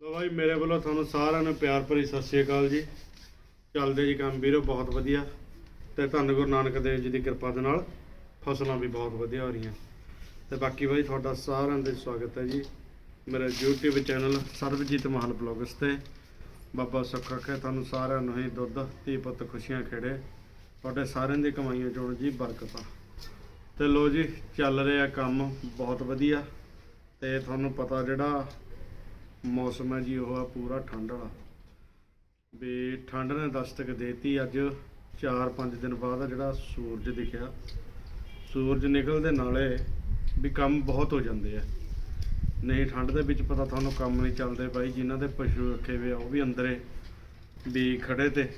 ਲੋ ਭਾਈ ਮੇਰੇ ਵੱਲੋਂ ਤੁਹਾਨੂੰ ਸਾਰਿਆਂ ਨੂੰ ਪਿਆਰ ਭਰੀ ਸਤਿ ਸ਼੍ਰੀ ਅਕਾਲ ਜੀ। ਚੱਲਦੇ ਜੀ ਕੰਮ ਵੀਰੋ, ਬਹੁਤ ਵਧੀਆ। ਤੇ ਧੰਨ ਗੁਰੂ ਨਾਨਕ ਦੇਵ ਜੀ ਦੀ ਕਿਰਪਾ ਦੇ ਨਾਲ ਫਸਲਾਂ ਵੀ ਬਹੁਤ ਵਧੀਆ ਹੋ ਰਹੀਆਂ। ਤੇ ਬਾਕੀ ਭਾਈ ਤੁਹਾਡਾ ਸਾਰਿਆਂ ਦਾ ਸਵਾਗਤ ਹੈ ਜੀ। ਮੇਰੇ YouTube channel Sarabjit Mahal vlogs ਤੇ। ਬਾਬਾ ਸੁੱਖ ਰੱਖੇ ਤੁਹਾਨੂੰ ਸਾਰਿਆਂ ਨੂੰ ਹੀ ਦੁੱਧ, ਧੀ ਪੁੱਤ ਖੁਸ਼ੀਆਂ ਖੇੜੇ। ਤੁਹਾਡੇ ਸਾਰਿਆਂ ਦੀ ਕਮਾਈਆਂ ਚੋਂ ਜੀ ਬਰਕਤਾਂ। ਤੇ ਲੋ ਜੀ, ਚੱਲ ਰਿਹਾ ਕੰਮ ਬਹੁਤ ਵਧੀਆ। ਤੇ ਤੁਹਾਨੂੰ ਪਤਾ ਜਿਹੜਾ ਮੌਸਮ ਹੈ ਜੀ, ਉਹ ਆ ਪੂਰਾ ਠੰਡ ਵਾਲਾ। ਵੀ ਠੰਡ ਨੇ ਦਸਤਕ ਦੇਤੀ ਅੱਜ 4-5 ਦਿਨ ਬਾਅਦ ਆ ਜਿਹੜਾ ਸੂਰਜ ਦਿਖਿਆ। ਸੂਰਜ ਨਿਕਲਦੇ ਨਾਲੇ ਵੀ ਕੰਮ ਬਹੁਤ ਹੋ ਜਾਂਦੇ ਆ। ਨਹੀਂ, ਠੰਡ ਦੇ ਵਿੱਚ ਪਤਾ ਤੁਹਾਨੂੰ ਕੰਮ ਨਹੀਂ ਚੱਲਦੇ ਬਾਈ, ਜਿਨ੍ਹਾਂ ਦੇ ਪਸ਼ੂ ਰੱਖੇ ਹੋਏ ਆ, ਉਹ ਵੀ ਅੰਦਰੇ ਵੀ ਖੜੇ ਤੇ।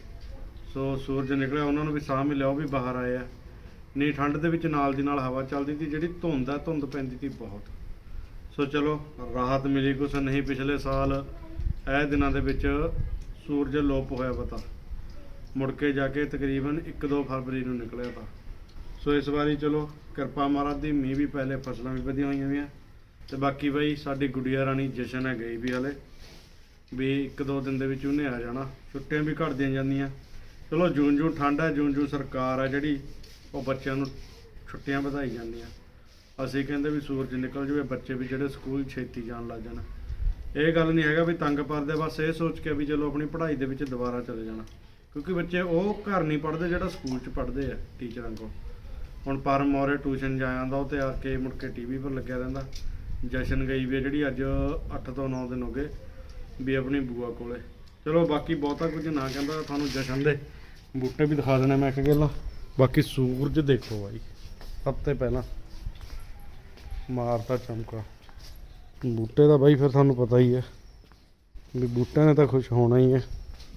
ਸੋ ਸੂਰਜ ਨਿਕਲਿਆ, ਉਹਨਾਂ ਨੂੰ ਵੀ ਸਾਹ ਮਿਲਿਆ ਉਹ ਵੀ ਬਾਹਰ ਆਏ ਆ। ਨਹੀਂ, ਠੰਡ ਦੇ ਵਿੱਚ ਨਾਲ ਦੀ ਨਾਲ ਹਵਾ ਚੱਲਦੀ ਸੀ, ਜਿਹੜੀ ਧੁੰਦ ਆ, ਧੁੰਦ ਪੈਂਦੀ ਸੀ ਬਹੁਤ। ਸੋ ਚਲੋ, ਰਾਹਤ ਮਿਲੀ ਕੁਛ ਨਹੀਂ ਪਿਛਲੇ ਸਾਲ। ਇਹ ਦਿਨਾਂ ਦੇ ਵਿੱਚ ਸੂਰਜ ਲੋਪ ਹੋਇਆ ਪਤਾ। ਮੁੜ ਕੇ ਜਾ ਕੇ ਤਕਰੀਬਨ 1-2 ਫਰਵਰੀ ਨੂੰ ਨਿਕਲਿਆ ਤਾਂ। ਸੋ ਇਸ ਵਾਰੀ ਚਲੋ, ਕਿਰਪਾ ਮਹਾਰਾਜ ਦੀ, ਮੀਂਹ ਵੀ ਪਹਿਲੇ ਫਸਲਾਂ ਵੀ ਵਧੀਆਂ ਹੋਈਆਂ ਵੀਆਂ। ਤੇ ਬਾਕੀ ਬਈ, ਸਾਡੀ ਗੁੜੀਆ ਰਾਣੀ ਜਸ਼ਨ ਹੈ ਗਈ ਵੀ ਹਲੇ। ਵੀ 1-2 ਦਿਨ ਦੇ ਵਿੱਚ ਉਹਨੇ ਆ ਜਾਣਾ। ਛੁੱਟੀਆਂ ਵੀ ਘਟਦੀਆਂ ਜਾਂਦੀਆਂ। ਚਲੋ ਜੂਨ ਜੂਨ ਠੰਡ ਹੈ ਜੂਨ ਜੂਨ ਸਰਕਾਰ ਹੈ ਜਿਹੜੀ, ਉਹ ਬੱਚਿਆਂ ਨੂੰ ਛੁੱਟੀਆਂ ਵਧਾਈ ਜਾਂਦੀਆਂ। ਅਸੀਂ ਕਹਿੰਦੇ ਵੀ ਸੂਰਜ ਨਿਕਲ ਜਾਵੇ, ਬੱਚੇ ਵੀ ਜਿਹੜੇ ਸਕੂਲ ਛੇਤੀ ਜਾਣ ਲੱਗ ਜਾਣ। ਇਹ ਗੱਲ ਨਹੀਂ ਹੈਗਾ ਵੀ ਤੰਗ ਪਰਦੇ ਬਸ ਇਹ ਸੋਚ ਕੇ ਵੀ ਚਲੋ ਆਪਣੀ ਪੜ੍ਹਾਈ ਦੇ ਵਿੱਚ ਦੁਬਾਰਾ ਚਲੇ ਜਾਣਾ। ਕਿਉਂਕਿ ਬੱਚੇ ਉਹ ਘਰ ਨਹੀਂ ਪੜ੍ਹਦੇ ਜਿਹੜਾ ਸਕੂਲ 'ਚ ਪੜ੍ਹਦੇ ਆ ਟੀਚਰਾਂ ਕੋਲ। ਹੁਣ ਪਰ ਮੋਰੇ ਟਿਊਸ਼ਨ ਜਾ ਜਾਂਦਾ ਉਹ ਤੇ ਆ ਕੇ ਮੁੜ ਕੇ ਟੀਵੀ ਪਰ ਲੱਗਿਆ ਰਹਿੰਦਾ। ਜਸ਼ਨ ਗਈ ਵੀ ਜਿਹੜੀ ਅੱਜ 8 ਤੋਂ 9 ਦਿਨ ਹੋ ਗਏ ਵੀ ਆਪਣੀ ਬੂਆ ਕੋਲੇ। ਚਲੋ ਬਾਕੀ ਬਹੁਤਾ ਕੁਝ ਨਾ ਕਹਿੰਦਾ, ਤੁਹਾਨੂੰ ਜਸ਼ਨ ਦੇ ਬੂਟੇ ਵੀ ਦਿਖਾ ਦੇਣਾ ਮੈਂ ਇੱਕ ਗੱਲ। ਬਾਕੀ ਸੂਰਜ ਦੇਖੋ ਬਾਈ, ਸਭ ਤੋਂ ਪਹਿਲਾਂ। ਮਾਰਤਾ ਚਮਕਾ। ਬੂਟੇ ਦਾ ਬਾਈ ਫਿਰ ਤੁਹਾਨੂੰ ਪਤਾ ਹੀ ਹੈ ਵੀ ਬੂਟਿਆਂ ਨੇ ਤਾਂ ਖੁਸ਼ ਹੋਣਾ ਹੀ ਹੈ।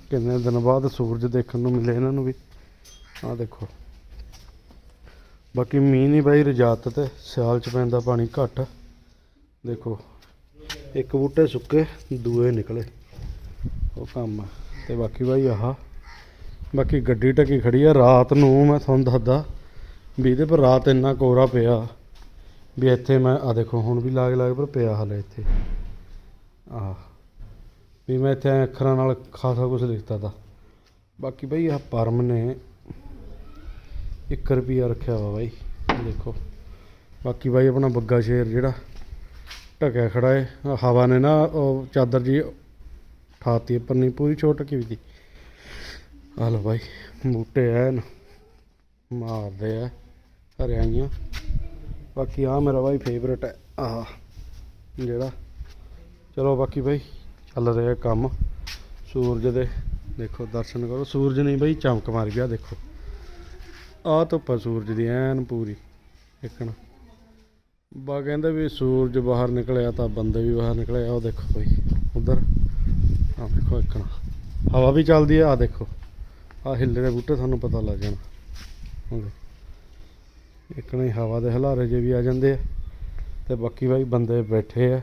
ਕਿੰਨੇ ਦਿਨ ਬਾਅਦ ਸੂਰਜ ਦੇਖਣ ਨੂੰ ਮਿਲੇ ਇਹਨਾਂ ਨੂੰ ਵੀ। ਆਹ ਦੇਖੋ। ਬਾਕੀ ਮੀਂਹ ਨਹੀਂ ਬਾਈ, ਰਜਾਤ ਤੇ ਸਿਆਲ ਚ ਪੈਂਦਾ ਪਾਣੀ ਘੱਟ। ਦੇਖੋ, ਇੱਕ ਬੂਟੇ ਸੁੱਕੇ, ਦੂਏ ਨਿਕਲੇ। ਉਹ ਕੰਮ ਆ ਤੇ ਬਾਕੀ ਬਾਈ ਆਹ। ਬਾਕੀ ਗੱਡੀ ਟੱਕੀ ਖੜੀ ਆ ਰਾਤ ਨੂੰ ਮੈਂ ਤੁਹਾਨੂੰ ਦੱਸਦਾ ਵੀ ਇਹਦੇ ਪਰ ਰਾਤ ਇੰਨਾ ਕੋਰਾ ਪਿਆ। ਵੀ ਇੱਥੇ ਮੈਂ ਆ ਦੇਖੋ, ਹੁਣ ਵੀ ਲਾਗ ਲਾਗ ਪਰ ਪਿਆ ਹਲੇ ਇੱਥੇ। ਆਹ, ਵੀ ਮੈਂ ਇੱਥੇ ਅੱਖਰਾਂ ਨਾਲ ਖਾਸਾ ਕੁਝ ਲਿਖਤਾ ਤਾ। ਬਾਕੀ ਬਈ ਆਹ ਪਰਮ ਨੇ 1 ਰੁਪਿਆ ਰੱਖਿਆ ਵਾ ਬਾਈ ਦੇਖੋ। ਬਾਕੀ ਬਾਈ ਆਪਣਾ ਬੱਗਾ ਸ਼ੇਰ ਜਿਹੜਾ ਢਕਿਆ ਖੜਾ ਹੈ ਹਵਾ ਨੇ ਨਾ, ਉਹ ਚਾਦਰ ਜੀ ਠਾਤੀ ਪਰ ਨਹੀਂ, ਪੂਰੀ ਛੋਟ ਕੀ ਵੀ ਤੀ। ਆ ਲੋ ਬਾਈ, ਬੂਟੇ ਐਨ, ਮਾਰਦੇ ਆ ਹਰਿਆਈਆਂ। ਬਾਕੀ ਆ ਮੇਰਾ ਬਾਈ ਫੇਵਰਟ ਹੈ, ਆਹ ਜਿਹੜਾ। ਚਲੋ ਬਾਕੀ ਬਾਈ, ਚੱਲ ਰਿਹਾ ਕੰਮ। ਸੂਰਜ ਦੇ, ਦੇਖੋ ਦਰਸ਼ਨ ਕਰੋ। ਸੂਰਜ ਨਹੀਂ ਬਾਈ, ਚਮਕ ਮਾਰ ਗਿਆ, ਦੇਖੋ। ਆਹ ਧੁੱਪ ਸੂਰਜ ਦੀ, ਐਨ ਪੂਰੀ, ਦੇਖਣ। ਬਾ ਕਹਿੰਦੇ ਵੀ ਸੂਰਜ ਬਾਹਰ ਨਿਕਲਿਆ ਤਾਂ ਬੰਦੇ ਵੀ ਬਾਹਰ ਨਿਕਲੇ ਉਹ ਦੇਖੋ ਬਾਈ, ਉਧਰ। ਆ ਦੇਖੋ ਇੱਕਣ। ਹਵਾ ਵੀ ਚੱਲਦੀ ਆ ਆ ਦੇਖੋ। ਆ ਹਿੱਲੇ ਦੇ ਬੂਟੇ, ਤੁਹਾਨੂੰ ਪਤਾ ਲੱਗ ਜਾਣਾ। ਉਹ ਇੱਕ ਨਹੀਂ ਹਵਾ ਦੇ ਹਲਾਰੇ ਜੇ ਵੀ ਆ ਜਾਂਦੇ ਆ। ਤੇ ਬਾਕੀ ਬਾਈ ਬੰਦੇ ਬੈਠੇ ਆ।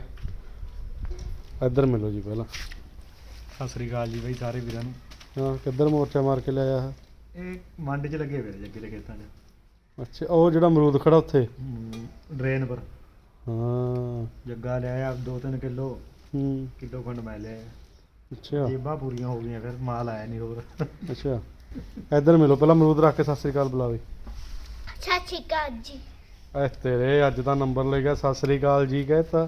ਇੱਧਰ ਮਿਲੋ ਜੀ ਪਹਿਲਾਂ। ਸਤਿ ਸ੍ਰੀ ਅਕਾਲ ਜੀ ਬਾਈ ਸਾਰੇ ਵੀਰਾਂ ਨੂੰ। ਹਾਂ ਕਿੱਧਰ ਮੋਰਚਾ ਮਾਰ ਕੇ ਲਿਆਇਆ ਆ? ਇਹ ਮੰਡ 'ਚ ਲੱਗੇ ਹੋਏ ਨੇ ਜੱਗੇ ਦੇ ਖੇਤਾਂ 'ਚ। ਅੱਛਾ ਉਹ ਜਿਹੜਾ ਅਮਰੂਦ ਖੜਾ ਉੱਥੇ? ਡਰੇਨ ਪਰ। ਹਾਂ। ਜੱਗਾ ਲਿਆਇਆ 2-3 ਕਿਲੋ। ਹੂੰ। ਕਿਲੋ ਖੰਡ ਮੈਂ ਲਿਆਇਆ ਅੱਛਾ। ਜੇਬਾਂ ਪੂਰੀਆਂ ਹੋ ਗਈਆਂ ਫਿਰ ਮਾਲ ਆਇਆ ਨਹੀਂ ਹੋਰ। ਅੱਛਾ। ਇੱਧਰ ਮਿਲੋ ਪਹਿਲਾਂ ਅਮਰੂਦ ਰੱਖ ਕੇ ਸਤਿ ਸ੍ਰੀ ਅਕਾਲ ਬੁਲਾਵੇ ਸਤਿ ਸ਼੍ਰੀ ਅਕਾਲ ਜੀ। ਐ ਤੇਰੇ ਅੱਜ ਦਾ ਨੰਬਰ ਲੈ ਗਿਆ ਸਤਿ ਸ੍ਰੀ ਅਕਾਲ ਜੀ ਕਹਿਤਾ।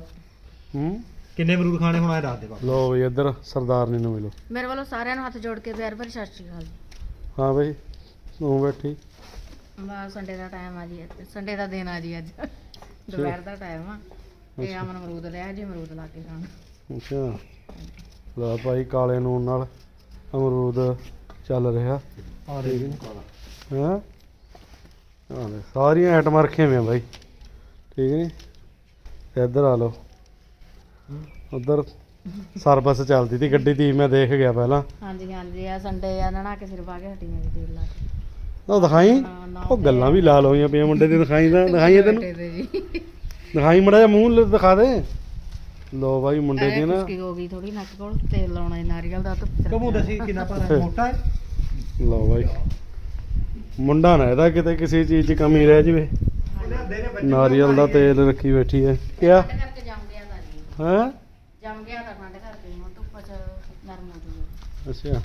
ਹੂੰ? ਕਿੰਨੇ ਅਮਰੂਦ ਖਾਣੇ ਹੁਣ ਆਏ ਰਾਤ ਦੇ ਬਾਅਦ ਲੋ ਵੀ ਇੱਧਰ ਸਰਦਾਰਨੀ ਨੂੰ ਮਿਲੋ। ਮੇਰੇ ਵੱਲੋਂ ਸਾਰਿਆਂ ਨੂੰ ਹੱਥ ਜੋੜ ਕੇ ਪਿਆਰ ਭਰੀ ਸਤਿ ਸ਼੍ਰੀ ਅਕਾਲ ਜੀ। ਹਾਂ ਬਈ ਤੂੰ ਬੈਠੀ। ਬਾ ਸੰਡੇ ਦਾ ਟਾਈਮ ਆ ਜੀ ਸੰਡੇ ਦਾ ਦਿਨ ਆ ਜੀ ਅੱਜ। ਦੁਪਹਿਰ ਦਾ ਟਾਈਮ ਆ। ਤੇ। ਅਮਨ ਅਮਰੂਦ ਲਿਆ ਜੀ ਅਮਰੂਦ ਲਾ ਕੇ ਖਾਣ ਅੱਛਾ। ਲੈ ਭਾਈ ਕਾਲੇ ਨੂਨ ਨਾਲ ਅਮਰੂਦ ਚੱਲ ਰਿਹਾ। ਆ ਦੇ ਹੈ। ਕਾਲਾ। ਹਾਂ? ਹਾਂ ਲੈ, ਸਾਰੀਆਂ ਆਈਟਮਾਂ ਰੱਖੀਆਂ ਹੋਈਆਂ ਬਾਈ। ਠੀਕ ਨਹੀਂ ਤੇ ਇੱਧਰ ਆ ਲਓ। ਉਧਰ ਸਰਵਿਸ ਚੱਲਦੀ ਤੀ ਗੱਡੀ ਦੀ ਮੈਂ ਦੇਖ ਗਿਆ ਪਹਿਲਾਂ। ਹਾਂਜੀ ਹਾਂਜੀ ਆ ਸੰਡੇ ਆ ਨਣਾ ਕੇ ਸਿਰ ਪਾ ਕੇ ਹਟੀਆਂ ਜੀ ਤੇਲ ਲਾ ਕੇ। ਉਹ ਦਿਖਾਈ? ਨਾ, ਨਾ ਉਹ ਗੱਲਾਂ ਵੀ ਲਾਲ ਹੋਈਆਂ ਪਈਆਂ ਮੁੰਡੇ ਦੀ ਦਿਖਾਈ ਦਾ ਦਿਖਾਈਏ ਤੈਨੂੰ? ਤੇ ਜੀ। ਦਿਖਾਈ ਮੜਾ ਜਿਹਾ ਮੂੰਹ ਲ- ਦਿਖਾ ਦੇ। ਲੋ ਬਾਈ ਮੁੰਡੇ ਦੀ ਇਹ ਨਾ। ਖੁਸ਼ਕੀ ਹੋ ਗਈ ਥੋੜੀ ਨੱਕ ਕੋਲ ਤੇਲ ਲਾਉਣਾ ਜੀ ਨਾਰੀਅਲ ਦਾ ਤੇ ਕਬੂ ਦੱਸੀ ਕਿੰਨਾ ਭਾਰਾ? ਮੋਟਾ ਹੈ? ਲਓ ਬਾਈ। ਮੁੰਡਾ ਨਾ ਇਹਦਾ ਕਿਤੇ ਕਿਸੇ ਚੀਜ਼ 'ਚ ਕਮੀ ਰਹਿ ਜਵੇ। ਨਾਰੀਅਲ ਦਾ ਤੇਲ ਰੱਖੀ ਬੈਠੀ ਹੈ ਕਿਆ? ਕਰਕੇ ਜਾਂਦੇ ਆ ਤਾਂ ਜੀ ਹੈ? ਜੰਮ ਗਿਆ ਤਾਂ ਠੰਡ ਕਰਕੇ ਹੁਣ ਧੁੱਪ ਚ ਨਰਮ ਹੋ ਜੂਗਾ। ਅੱਛਾ।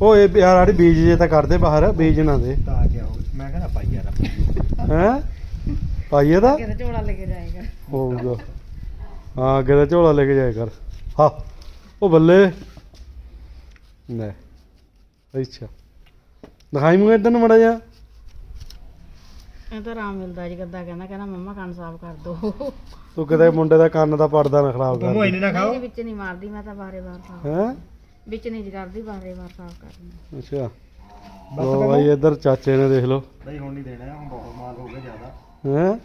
ਉਹ ਇਹ ਯਾਰ ਆੜੀ ਬੀਜ ਜੇ ਤਾਂ ਕਰਦੇ ਬਾਹਰ ਬੀਜ ਨਾ ਦੇ। ਤਾਂ ਕਿਆ ਹੋ ਮੈਂ ਕਹਿੰਦਾ ਪਾਈ ਯਾਰ ਆਪਾਂ ਹੈ? ਪਾਈਏ ਦਾ? ਕਿਤੇ ਝੋਲਾ ਲੈ ਕੇ ਜਾਏਗਾ ਹੋਊਗਾ। ਹਾਂ ਕਿਤੇ ਝੋਲਾ ਲੈ ਕੇ ਜਾਇਆ ਕਰ। ਹਾਂ। ਉਹ ਬੱਲੇ। ਲੈ। ਅੱਛਾ। ਦਿਖਾਈ ਮੈਨੂੰ ਇਦਾਂ ਨੂੰ ਮੜਾ ਜਾ ਇਹ ਤਾਂ ਆਰਾਮ ਮਿਲਦਾ ਜੀ ਗੱਦਾ ਕਹਿੰਦਾ ਕਹਿੰਦਾ ਮੰਮਾ ਕੰਨ ਸਾਫ਼ ਕਰ ਦੋ। ਤੂੰ ਕਿਤੇ ਮੁੰਡੇ ਦਾ ਕੰਨ ਦਾ ਪਰਦਾ ਨਾ ਖਰਾਬ ਕਰ ਇੰਨੇ ਨਾ ਖਾਓ। ਨਹੀਂ ਵਿੱਚ ਨਹੀਂ ਮਾਰਦੀ ਮੈਂ ਤਾਂ ਬਾਰੇ ਬਾਰ ਸਾਫ਼ ਹੈ? ਵਿੱਚ ਨਹੀਂ ਕਰਦੀ ਬਾਰੇ ਬਾਰ ਸਾਫ਼ ਕਰਦੀ। ਅੱਛਾ। ਬਸ ਲੋ ਬੰਮੋ। ਭਾਈ ਇੱਧਰ ਚਾਚੇ ਨੇ ਦੇਖ ਲਓ। ਨਹੀਂ ਹੁਣ ਨਹੀਂ ਦੇਣਾ ਹੁਣ ਬਹੁਤ ਮਾਲ ਹੋ ਗਿਆ ਜ਼ਿਆਦਾ। ਹੈ?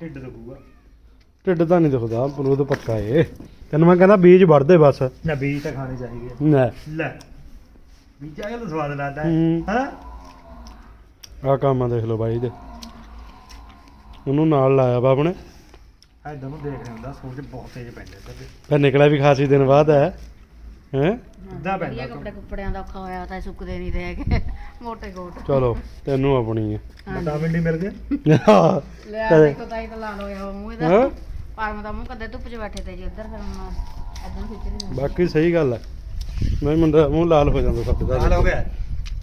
ਢਿੱਡ ਦੁਖੂਗਾ। ਢਿੱਡ ਤਾਂ ਨਹੀਂ ਦਿਖਦਾ ਬਲੂਦ ਪੱਕਾ ਏ। ਤੈਨੂੰ ਮੈਂ ਕਹਿੰਦਾ ਬੀਜ ਵੜਦੇ ਬਸ। ਨਾ ਬੀਜ ਤਾਂ ਖਾਣੇ ਚਾਹੀਦੇ। ਲੈ। ਬੀਜਾਂ ਦਾ ਸਵਾਦ ਲੱਗਦਾ ਹੈ। ਹੂੰ। ਹਾਂ? ਆ ਕੰਮ ਆ ਦੇਖ ਲਓ ਬਾਈ ਦੇ। ਉਹਨੂੰ ਨਾਲ ਲਾਇਆ ਵਾ ਆਪਣੇ। ਐਦਾਂ ਨੂੰ ਦੇਖ ਰਿਹਾ ਹੁੰਦਾ ਸੂਰਜ ਬਹੁਤ ਤੇਜ਼ ਪੈਂਦਾ ਇੱਧਰ ਦੇ ਫਿਰ ਨਿਕਲਿਆ ਵੀ ਖਾਸੀ ਦਿਨ ਬਾਅਦ ਹੈ। ਹੈ? ਸਿੱਧਾ ਪੈਂਦਾ ਵਧੀਆ ਕੱਪੜੇ ਕੁੱਪੜਿਆਂ ਦਾ ਔਖਾ ਹੋਇਆ ਤਾਂ ਸੁੱਕਦੇ ਨਹੀਂ ਰਹਿ ਮੋਟੇ ਕੋਟ। ਚਲੋ ਤੈਨੂੰ ਆਪਣੀ ਹੈ। ਵਿਟਾਮਿਨ ਡੀ ਮਿਲ ਗਿਆ? ਲੈ ਕਦੇ- ਦੇਖੋ ਤਾਂ ਇਹ ਤਾਂ ਲਾਲ ਹੋਇਆ ਮੂੰਹ ਹੈਂ? ਇਹਦਾ ਪਰਮ ਦਾ ਮੂੰਹ ਕਦੇ ਧੁੱਪ 'ਚ ਬੈਠੇ ਤੇ ਜੀ ਉੱਧਰ ਫਿਰ ਮੈਂ ਇਦਾਂ ਖਿੱਚ ਰਹੀ ਹਾਂ। ਬਾਕੀ ਸਹੀ ਗੱਲ ਹੈ। ਮੈਂ ਮੁੰਡਾ ਮੂੰਹ ਲਾਲ ਹੋ ਜਾਂਦਾ ਸਾਡੇ ਦਾ ਹਾਲ ਹੋ ਗਿਆ?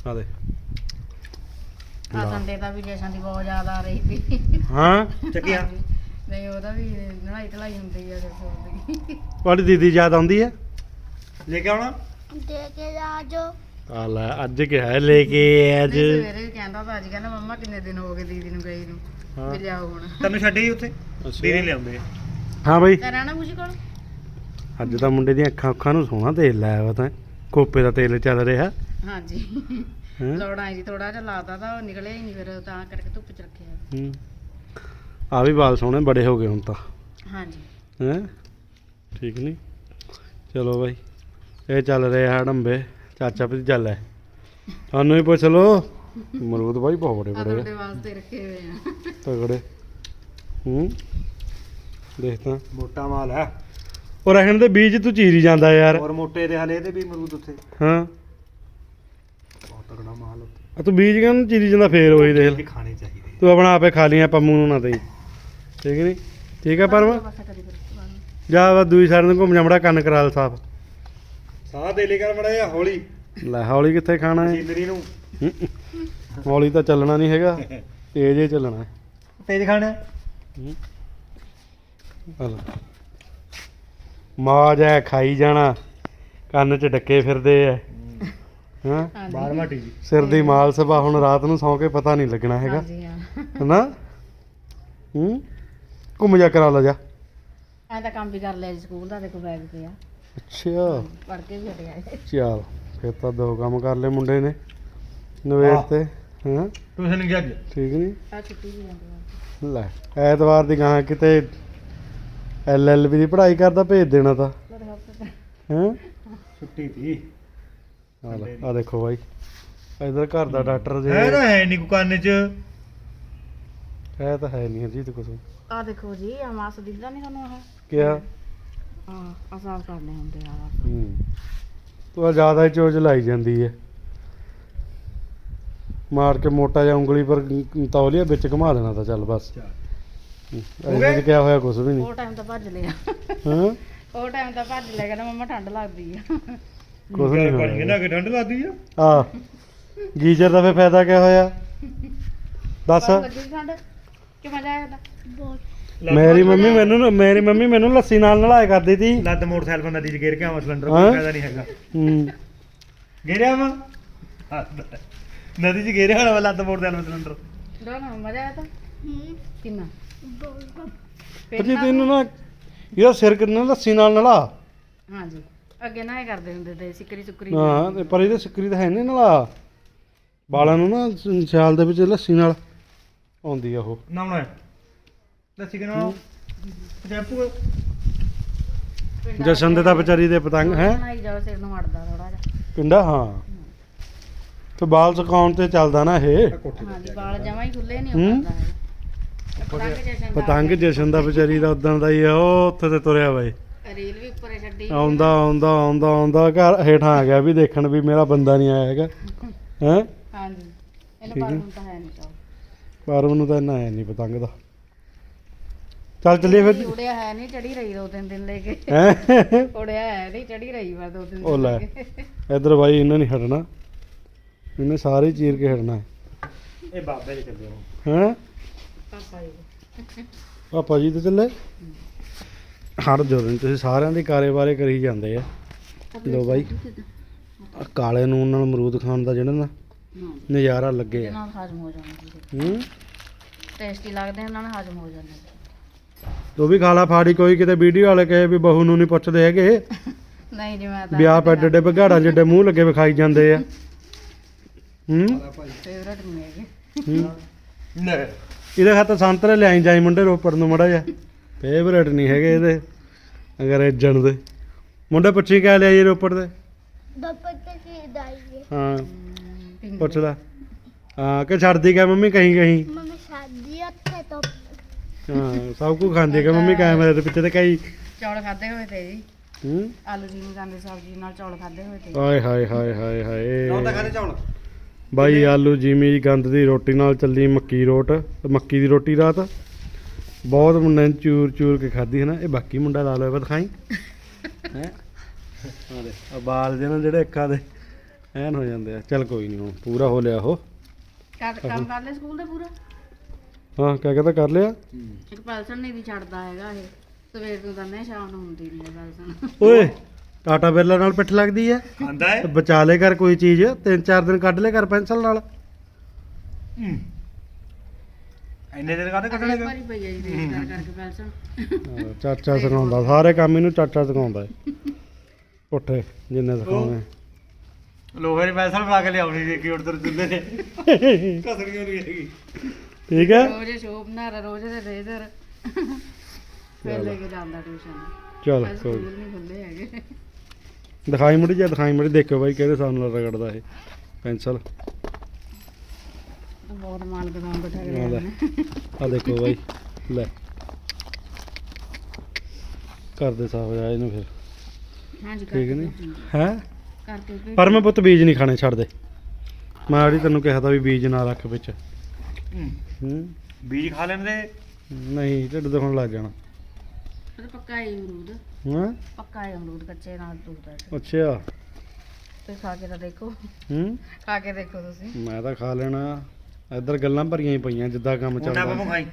ਆ ਦੇ ਆ ਸੰਡੇ ਦਾ ਵੀ ਜਸ਼ਨ ਦੀ ਬਹੁਤ ਜ਼ਿਆਦਾ ਆ ਰਹੀ ਸੀ। ਹਾਂ? ਚੱਕਿਆ? ਨਹੀਂ ਉਹਦਾ ਵੀ ਨਹਾਈ ਧਲਾਈ ਹੁੰਦੀ ਆ ਦੇਖੋ ਉਹਦੀ ਤੁਹਾਡੀ ਦੀਦੀ ਯਾਦ ਆਉਂਦੀ ਹੈ ਲੈ ਕੇ ਆਉਣਾ? ਆ ਲੈ ਅੱਜ ਕਿਹਾ ਹੈ ਲੈ ਕੇ ਅੱਜ। ਨਹੀਂ ਸਵੇਰੇ ਵੀ ਕਹਿੰਦਾ ਤਾਂ ਅੱਜ ਕਹਿੰਦਾ ਮੰਮਾ ਕਿੰਨੇ ਦਿਨ ਹੋ ਗਏ ਦੀਦੀ ਨੂੰ ਗਈ ਨੂੰ। ਹਾਂ। ਵੀ ਲਿਆਓ ਹੁਣ। ਤੈਨੂੰ ਛੱਡੇ ਹੀ ਉੱਥੇ ਦੀਦੀ ਲਿਆਉਂਦੇ। ਹਾਂ ਬਾਈ। ਕਰਾਂ ਨਾ ਬੁਝੀ ਕੋਲ? ਅੱਜ ਤਾਂ ਮੁੰਡੇ ਦੀਆਂ ਅੱਖਾਂ ਅੱਖਾਂ ਨੂੰ ਸੋਹਣਾ ਤੇਲ ਲਾਇਆ ਵਾ ਤਾਂ। ਕੋਪੇ ਦਾ ਤੇਲ ਚੱਲ ਰਿਹਾ। ਹਾਂਜੀ। ਹੈਂ? ਲੋੜਾਂ ਜੀ ਥੋੜਾ ਜਿਹਾ ਲਾਤਾ ਤਾਂ ਉਹ ਨਿਕਲਿਆ ਹੀ ਨਹੀਂ ਫਿਰ ਤਾਂ ਕਰਕੇ ਧੁੱਪ 'ਚ ਰੱਖਿਆ। ਹੂੰ। ਆ ਵੀ ਵਾਲ ਸੋਹਣੇ ਬੜੇ ਹੋ ਗਏ ਹੁਣ ਤਾਂ। ਹਾਂਜੀ। ਹੈ? ਠੀਕ ਨਹੀਂ ਚਲੋ ਬਾਈ ਇਹ ਚੱਲ ਰਿਹਾ ਹੜੰਬੇ। ਚਾਚਾ ਵੀ ਚੱਲ ਹੈ ਤੁਹਾਨੂੰ ਹੀ ਪੁੱਛ ਲੋ ਮਰੂਦ ਬਾਈ ਬਹੁਤ ਬੜੇ ਆ। ਬੜੇ ਤੁਹਾਡੇ ਵਾਸਤੇ ਰੱਖੇ ਹੋਏ ਆ। ਤਗੜੇ। ਹੂੰ। ਦੇਖ ਤਾਂ। ਮੋਟਾ ਮਾਲ ਹੈ। ਉਹ ਰਹਿਣ ਦੇ ਬੀਜ ਤੂੰ ਚੀਰੀ ਜਾਂਦਾ ਯਾਰ। ਔਰ ਮੋਟੇ ਦੇ ਹਲੇ ਇਹਦੇ ਵੀ ਅਮਰੂਦ ਉੱਥੇ। ਹਾਂ। ਬਹੁਤ ਤਗੜਾ ਮਾਲ ਉੱਥੇ। ਆ ਤੂੰ ਬੀਜ ਕਿਉਂ ਚੀਰੀ ਜਾਂਦਾ ਫੇਰ ਉਹੀ ਦੇਖ ਇਹ ਖਾਣੇ ਚਾਹੀਦੇ। ਤੂੰ ਆਪਣਾ ਆਪੇ ਖਾ ਲਈਆਂ ਪੰਮੂ ਨੂੰ ਨਾ ਦੇਈ। ਠੀਕ ਨਹੀਂ ਠੀਕ ਆ ਪਰਮ। ਜਾ ਵਾ ਦੂਈ ਸਾਈਡ ਨੂੰ ਘੁੰਮ ਜਾਮੜਾ ਕੰਨ ਕਰਾ ਲ ਸਾਫ਼। ਸਾਹ ਦੇ ਲੈ ਕਰ ਮੜਾ ਹੌਲੀ। ਲੈ ਹੌਲੀ ਕਿੱਥੇ ਖਾਣਾ ਹੈ? ਮਸ਼ੀਨਰੀ ਨੂੰ। ਹੌਲੀ ਤਾਂ ਚੱਲਣਾ ਨਹੀਂ ਹੈਗਾ ਤੇਜ਼ ਹੀ ਚੱਲਣਾ ਹੈ। ਤੇਜ਼ ਖਾਣਾ ਹੂੰ। ਆ ਲੈ। ਮੌਜ ਹੈ ਖਾਈ ਜਾਣਾ। ਕੰਨ 'ਚ ਡੱਕੇ ਫਿਰਦੇ ਐ। ਹਾਂ। ਬਾਰਵਾਂ ਸਿਰ ਦੀ ਮਾਲ ਸਭਾ ਹੁਣ ਰਾਤ ਨੂੰ ਸੌਂ ਕੇ ਪਤਾ ਨਹੀਂ ਲੱਗਣਾ ਹੈਗਾ। ਹਾਂਜੀ ਹਾਂ। ਹੈਨਾ? ਹੂੰ? ਘੁੰਮ ਜਾ ਕਰਾ ਲਾ ਜਾ। ਐਂ ਤਾਂ ਕੰਮ ਵੀ ਕਰ ਲਿਆ ਜੀ ਸਕੂਲ ਦਾ ਦੇਖੋ ਬੈਗ ਪਿਆ। ਅੱਛਾ। ਪੜ ਕੇ ਵੀ ਹਟਿਆ ਇਹ। ਚੱਲ ਫਿਰ ਤਾਂ ਦੋ ਕੰਮ ਕਰ ਲਏ ਮੁੰਡੇ ਨੇ। ਨਵੇੜ ਵਾਹ। ਤੇ ਹਾਂ? ਟਿਊਸ਼ਨ ਗਿਆ ਅੱਜ? ਠੀਕ ਨਹੀਂ ਆ ਛੁੱਟੀ ਵੀ ਜਾਂਦੀ ਆ। ਲੈ ਐਤਵਾਰ ਦੀ ਗਾਂ ਕਿਤੇ ਐਲਐਲਬੀ ਦੀ ਪੜ੍ਹਾਈ ਕਰਦਾ ਭੇਜ ਦੇਣਾ ਤਾਂ। ਹੈਂ? ਛੁੱਟੀ ਤੀ। ਆ ਦੇਖੋ ਬਾਈ। ਇਧਰ ਘਰ ਦਾ ਡਾਕਟਰ ਜੇ ਹੈ ਤਾਂ ਹੈ ਨਹੀਂ ਕੋ ਕੰਨ ਚ। ਇਹ ਤਾਂ ਹੈ ਨਹੀਂ ਜੀ ਤੇ ਕੁਝ ਆ ਦੇਖੋ ਜੀ ਆ ਮਾਸ ਦਿਖਦਾ ਨਹੀਂ ਤੁਹਾਨੂੰ ਆਹ? ਕਿਹਾ ਆ ਆ ਸਾਫ਼ ਕਰਨੇ ਹੁੰਦੇ ਆ ਹੂੰ। ਤੂੰ ਆ ਜ਼ਿਆਦਾ ਹੀ ਚੋਜ ਲਾਈ ਜਾਂਦੀ ਹੈ ਮਾਰ ਕੇ ਮੋਟਾ ਜਿਹਾ ਉਂਗਲੀ ਪਰ ਤੌਲੀਆ ਵਿੱਚ ਘੁਮਾ ਦੇਣਾ ਤਾਂ ਚੱਲ ਬਸ। ਇਹਦੇ ਚ ਕਿਆ ਹੋਇਆ ਕੁਝ ਵੀ ਨਹੀਂ। ਉਹ ਟਾਈਮ ਤਾਂ ਭੱਜ ਲਿਆ। ਹਾਂ? ਉਹ ਟਾਈਮ ਤਾਂ ਭੱਜ ਲਿਆ ਕਹਿੰਦਾ ਮੰਮਾ ਠੰਡ ਲੱਗਦੀ ਆ। ਕੁਛ ਨੀ ਹੋਇਆ। ਕਿੰਨਾ ਕਿ ਠੰਡ ਲੱਗਦੀ ਆ? ਆ ਗੀਜ਼ਰ ਦਾ ਫੇ ਫਾਇਦਾ ਕਿਆ ਹੋਇਆ? ਦੱਸ। ਤੁਹਾਨੂੰ ਲੱਗੀ ਠੰਡ? ਕਿ ਮਜ਼ਾ ਆਇਆ ਤਾਂ ਮੇਰੀ ਮੰਮੀ ਮੈਨੂੰ ਨਾ- ਮੇਰੀ ਮੰਮੀ ਮੈਨੂੰ ਲੱਸੀ ਨਾਲ ਨਲਾਇਆ ਕਰਦੀ ਤੀ। ਲੱਦ ਮੋਟਰਸਾਈਕਲ ਨਦੀ ਚ ਗੇਰ ਕੇ ਆਵਾਂ ਸਿਲੰਡਰ ਹਾਂ? ਕੋਈ ਫਾਇਦਾ ਨਹੀਂ ਹੈਗਾ। ਹੂੰ। ਗੇਰਿਆ ਵਾ ਨਦੀ ਚ ਗੇਰਿਆ ਹੋਣਾ ਵਾ ਲੱਦ ਮੋਟਰਸਾਈਕਲ ਸਿਲੰਡਰ। ਦੋ ਨਾ ਮਜ਼ਾ ਆਇਆ ਤਾਂ ਕਿੰਨਾ? ਅਜੀ ਤੈਨੂੰ ਨਾ ਇਹਦਾ ਸਿਰ ਕਿੰਨਾ ਲੱਸੀ ਨਾਲ ਨਲਾ। ਹਾਂਜੀ। ਅੱਗੇ ਨਾ ਇਹ ਕਰਦੇ ਹੁੰਦੇ ਤੇ ਸਿਕਰੀ ਸੁਕਰੀ ਹਾਂ ਤੇ ਪਰ ਇਹਦੇ ਸਿੱਕਰੀ ਤਾਂ ਹੈ ਨਹੀਂ ਨਲਾ। ਵਾਲਾਂ ਨੂੰ ਨਾ ਸਿਆਲ ਦੇ ਵਿੱਚ ਲੱਸੀ ਨਾਲ ਆਉਂਦੀ ਆ ਉਹ। ਨਾ ਹੁਣ ਦੱਸੀ ਕਿ ਨਾ ਜੈਪੂ ਜਸ਼ਨ ਦੇ ਤਾਂ ਵਿਚਾਰੀ ਦੇ ਪਤੰਗ ਹੈ? ਬਣਾਈ ਜਾਓ ਸਿਰ ਨੂੰ ਅੜਦਾ ਥੋੜਾ ਜਿਹਾ। ਪਿੰਡਾ ਹਾਂ। ਤੇ ਬਾਲ ਸੁਕਾਉਣ ਤੇ ਚੱਲਦਾ ਨਾ ਇਹ। ਕੋਠੇ ਹਾਂਜੀ ਵਾਲ ਜਮਾ ਹੀ ਖੁੱਲੇ ਨਹੀਂ ਹੂੰ? ਹੁੰਦਾ ਹੈਗਾ। ਪਤੰਗ ਜੈਸਾ ਪਤੰਗ ਜਸ਼ਨ ਦਾ ਵਿਚਾਰੀ ਦਾ ਉਦਾਂ ਦਾ ਹੀ ਆ ਉਹ ਉੱਥੇ ਤੇ ਤੁਰਿਆ ਬਾਈ। ਰੀਲ ਵੀ ਉੱਪਰੇ ਛੱਡੀ ਆਉਂਦਾ ਆਉਂਦਾ ਆਉਂਦਾ ਆਉਂਦਾ ਘਰ ਹੇਠਾਂ ਆ ਗਿਆ ਵੀ ਦੇਖਣ ਵੀ ਮੇਰਾ ਬੰਦਾ ਨਹੀਂ ਆਇਆ ਹੈਗਾ। ਹੈ? ਹਾਂਜੀ। ਇਹਨੂੰ ਪਰ। ਹੁਣ ਤਾਂ ਹੈ ਨਹੀਂ ਪਰ ਤਾਂ ਇੰਨਾ ਹੈ ਨਹੀਂ ਪਤੰਗ ਦਾ। ਚੱਲ ਚੱਲੀਏ ਫਿਰ। ਉੜਿਆ ਹੈ ਨਹੀਂ ਚੜੀ ਰਹੀ ਦੋ ਤਿੰਨ ਦਿਨ ਲੈ ਕੇ। ਹੈਂ? ਉੜਿਆ ਹੈ ਨਹੀਂ ਚੜੀ ਰਹੀ ਵਾ ਦੋ ਤਿੰਨ ਉਹ ਦਿਨ ਲੈ ਲੈ ਕੇ। ਇੱਧਰ ਬਾਈ ਇਹਨਾਂ ਨਹੀਂ ਹਟਣਾ। ਇਹਨੇ ਸਾਰੇ ਚੀਰ ਕੇ ਹਟਣਾ। ਇਹ ਬਾਬੇ ਦੇ ਚੱਲੇ ਹੋ ਹੈ? ਪਾਪਾ ਜੀ ਪਾਪਾ ਜੀ ਤੇ ਚੱਲੇ? ਹਟ ਜੋ ਦਿਨ ਤੁਸੀਂ ਸਾਰਿਆਂ ਦੀ ਕਾਰੇ ਬਾਰੇ ਕਰੀ ਜਾਂਦੇ ਆ। ਲੋ ਬਾਈ। ਆਹ ਕਾਲੇ ਨੂਨ ਨਾਲ ਅਮਰੂਦ ਖਾਣ ਦਾ ਜਿਹੜਾ ਨਾ ਨਜ਼ਾਰਾ ਲੱਗੇ ਆ। ਨਾਲ ਹਜਮ ਹੋ ਜਾਂਦੀ ਹੂੰ। ਟੇਸਟੀ ਲੱਗਦੇ ਇਹਨਾਂ ਨਾਲ ਹਜਮ ਹੋ ਜਾਂਦੇ ਤੂੰ ਵੀ ਖਾ ਲਾ ਫਾੜੀ ਕੋਈ ਕਿਤੇ ਵੀਡੀਓ ਵਾਲੇ ਕਹੇ ਵੀ ਬਹੂ ਨੂੰ ਨਹੀਂ ਪੁੱਛਦੇ ਹੈਗੇ। ਨਹੀਂ ਜੀ ਮੈਂ ਤਾਂ ਵੀ ਆਪ ਐਡੇ ਐਡੇ ਬਗਾੜਾਂ ਜਿੱਡੇ ਮੂੰਹ ਲੱਗੇ ਵਿਖਾਈ ਜਾਂਦੇ ਆ। ਹੂੰ? ਫੇਵਰਟ ਨਹੀਂ ਹੈਗੇ। ਹੂੰ? ਲੈ। ਇਹਦੇ ਖਾਤਰ ਸੰਤਰੇ ਲਿਆਈ ਜਾਈ ਮੁੰਡੇ ਰੋਪੜ ਨੂੰ ਮੜਾ ਜਾ ਫੇਵਰੇਟ ਨਹੀਂ ਹੈਗੇ ਇਹਦੇ ਅਗਰ ਏਜਣ ਦੇ। ਮੁੰਡੇ ਪੁੱਛੀ ਕਿਆ ਲਿਆ ਜੀ ਰੋਪੜ ਦੇ? ਬੱਪਰ ਤੇ ਚੀਜ਼ ਆਈਏ ਹਾਂ? ਪੁੱਛਦਾ ਹਾਂ ਕਿ ਛੱਡਦੀ ਕਿ ਮੰਮੀ ਕਹੀਂ ਕਹੀਂ? ਮੰਮੀ ਸ਼ਾਦੀ ਉੱਥੇ ਤੋਂ। ਹਾਂ ਸਭ ਕੁਝ ਖਾਂਦੀ ਕਿ ਮੰਮੀ ਕੈਮਰੇ ਪਿੱਛੇ ਤੇ ਕਈ ਚੌਲ ਖਾਦੇ ਹੋਏ ਤੇ ਜੀ। ਹੂੰ? ਆਲੂ ਦੀ ਨਹੀਂ ਖਾਂਦੇ ਸਬਜ਼ੀ ਨਾਲ ਚੌਲ ਖਾਦੇ ਹੋਏ ਤੇ ਹਾਏ ਹਾਏ ਬਾਈ ਆਲੂ ਜਿਮੀ ਗੰਦ ਦੀ ਰੋਟੀ ਨਾਲ ਚੱਲੀ ਮੱਕੀ ਰੋਟ ਮੱਕੀ ਦੀ ਰੋਟੀ ਰਾਤ। ਬਹੁਤ ਮੁੰਡੇ ਨੇ ਚੂਰ ਚੂਰ ਕੇ ਖਾਧੀ ਹੈ ਨਾ ਇਹ ਬਾਕੀ ਮੁੰਡਾ ਲਾ ਲਓ ਇਹ ਦਿਖਾਈ ਹੈ? ਆ ਦੇ ਆ ਬਾਲ ਜਿਹਨਾਂ ਜਿਹੜੇ ਅੱਖਾਂ ਦੇ ਐਨ ਹੋ ਜਾਂਦੇ ਆ। ਚੱਲ ਕੋਈ ਨਹੀਂ ਹੁਣ ਪੂਰਾ ਹੋ ਲਿਆ ਉਹ। ਕਰ ਕੰਮ ਕਰ ਲੈ ਸਕੂਲ ਦਾ ਪੂਰਾ? ਹਾਂ ਕਿਆ ਕਹਿੰਦਾ ਕਰ ਲਿਆ? ਇੱਕ ਪਲਸਣ ਨਹੀਂ ਵੀ ਛੱਡਦਾ ਹੈਗਾ ਇਹ। ਸਵੇਰ ਨੂੰ ਦੰਨੇ ਸ਼ਾਮ ਨੂੰ ਹੁੰਦੀ ਨਹੀਂ ਇਹ ਪਲਸਣ ਓਏ! ਟਾਟਾ ਬਿਰਲਾ ਨਾਲ ਪਿੱਠ ਲੱਗਦੀ ਆ ਖਾਂਦਾ ਹੈ। ਤੇ ਬਚਾ ਲੈ ਕਰ ਕੋਈ ਚੀਜ਼ ਤਿੰਨ ਚਾਰ ਦਿਨ ਕੱਢ ਲੈ ਕਰ ਪੈਨਸਲ ਨਾਲ। ਇੰਨੇ ਦਿਨ ਕਾਹਦੇ ਕੱਢਣੇ ਅਗਲੀ ਵਾਰੀ ਪਈ ਆ ਜੀ ਦੇਖ ਕਰ ਕਰਕੇ ਹਾਂ, ਚਾਚਾ ਸਿਖਾਉਂਦਾ ਸਾਰੇ ਕੰਮ ਇਹਨੂੰ ਚਾਚਾ ਸਿਖਾਉਂਦਾ ਹੈ। ਉੱਠੇ ਜਿੰਨੇ ਸਿਖਾਉਣੇ। ਲੋਹੇ ਦੇ ਪੈਸਾ ਬਣਾ ਕੇ ਲਿਆਉਣੀ ਜੇ ਕੀ ਉਧਰ ਦਿੰਦੇ ਨੇ। ਕਸੜੀਆਂ ਨਹੀਂ ਹੈਗੀ। ਠੀਕ ਹੈ? ਰੋਜ਼ ਸ਼ੋਪ ਨਾ ਰੋਜ਼ ਦੇ ਰੇਜ਼ਰ ਫਿਰ ਲੈ ਕੇ ਜਾਂਦਾ ਟਿਊਸ਼ਨ। ਚਲ ਕੋਈ ਸਕੂਲ ਨਹੀਂ ਖੁੱਲੇ ਹੈਗੇ। ਦਿਖਾਈ ਮੁੜੀ ਜਾਂ ਦਿਖਾਈ ਮੁੜੀ ਦੇਖਿਓ ਬਾਈ ਕਿਹੜੇ ਹਿਸਾਬ ਨਾਲ ਰਗੜਦਾ ਇਹ ਪੈਨਸਲ। ਬਹੁਤ ਮਾਲ ਗਦਾਮ ਬਿਠਾ ਕੇ ਆ ਦੇਖੋ ਬਾਈ ਲੈ। ਕਰਦੇ ਸਾਫ਼ ਹੋਇਆ ਇਹਨੂੰ ਫਿਰ। ਹਾਂਜੀ ਠੀਕ ਨਹੀਂ। ਹੈ? ਪਰ ਮੈਂ ਪੁੱਤ ਬੀਜ ਨਹੀਂ ਖਾਣੇ ਛੱਡ ਦੇ। ਮੈਂ ਆੜੀ ਤੈਨੂੰ ਕਿਹਾ ਤਾਂ ਵੀ ਬੀਜ ਨਾ ਰੱਖ ਵਿੱਚ। ਹੂੰ। ਬੀਜ ਖਾ ਲੈਂਦੇ? ਨਹੀਂ ਢਿੱਡ ਦੁਖਣ ਲੱਗ ਜਾਣਾ। ਇਹ ਪੱਕਾ ਹੈ ਅਮਰੂਦ। ਹਾਂ? ਪੱਕਾ ਹੈ ਅਮਰੂਦ ਕੱਚੇ ਨਾਲ ਹੈ। ਅੱਛਾ। ਤੁਸੀਂ ਖਾ ਕੇ ਤਾਂ ਦੇਖੋ। ਹੂੰ? ਖਾ ਕੇ ਦੇਖੋ ਤੁਸੀਂ। ਮੈਂ ਤਾਂ ਖਾ ਲੈਣਾ। ਇੱਧਰ ਗੱਲਾਂ ਭਰੀਆਂ ਹੀ ਪਈਆਂ ਜਿੱਦਾਂ ਕੰਮ ਉਹਨਾਂ ਚੱਲਦਾ। ਕੋਲ ਖਾਈ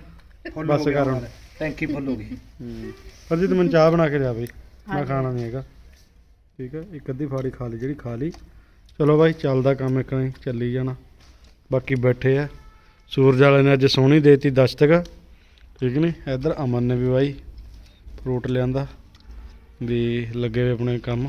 ਫੁੱਲ ਬਸ ਹੋ ਗਿਆ ਕਰ ਹੁਣ। ਟੈਂਕੀ ਫੁੱਲ ਹੋ ਗਈ। ਹੂੰ। ਪਰ ਜੀ ਤੂੰ ਮੈਨੂੰ ਚਾਹ ਬਣਾ ਕੇ ਲਿਆ ਬਈ। ਮੈਂ ਹਾਂਜੀ। ਖਾਣਾ ਨਹੀਂ ਹੈਗਾ। ਠੀਕ ਹੈ ਇੱਕ ਅੱਧੀ ਫਾੜੀ ਖਾ ਲਈ ਜਿਹੜੀ ਖਾ ਲਈ। ਚਲੋ ਬਾਈ ਚੱਲਦਾ ਕੰਮ ਇੱਕ ਨਹੀਂ ਚੱਲੀ ਜਾਣਾ। ਬਾਕੀ ਬੈਠੇ ਆ। ਸੂਰਜ ਵਾਲੇ ਨੇ ਅੱਜ ਸੋਹਣੀ ਦੇਤੀ ਦਸਤਕ। ਠੀਕ ਨਹੀਂ ਇੱਧਰ ਅਮਨ ਨੇ ਵੀ ਬਾਈ ਫਰੂਟ ਲਿਆਂਦਾ ਵੀ ਲੱਗੇ ਹੋਏ ਆਪਣੇ ਕੰਮ।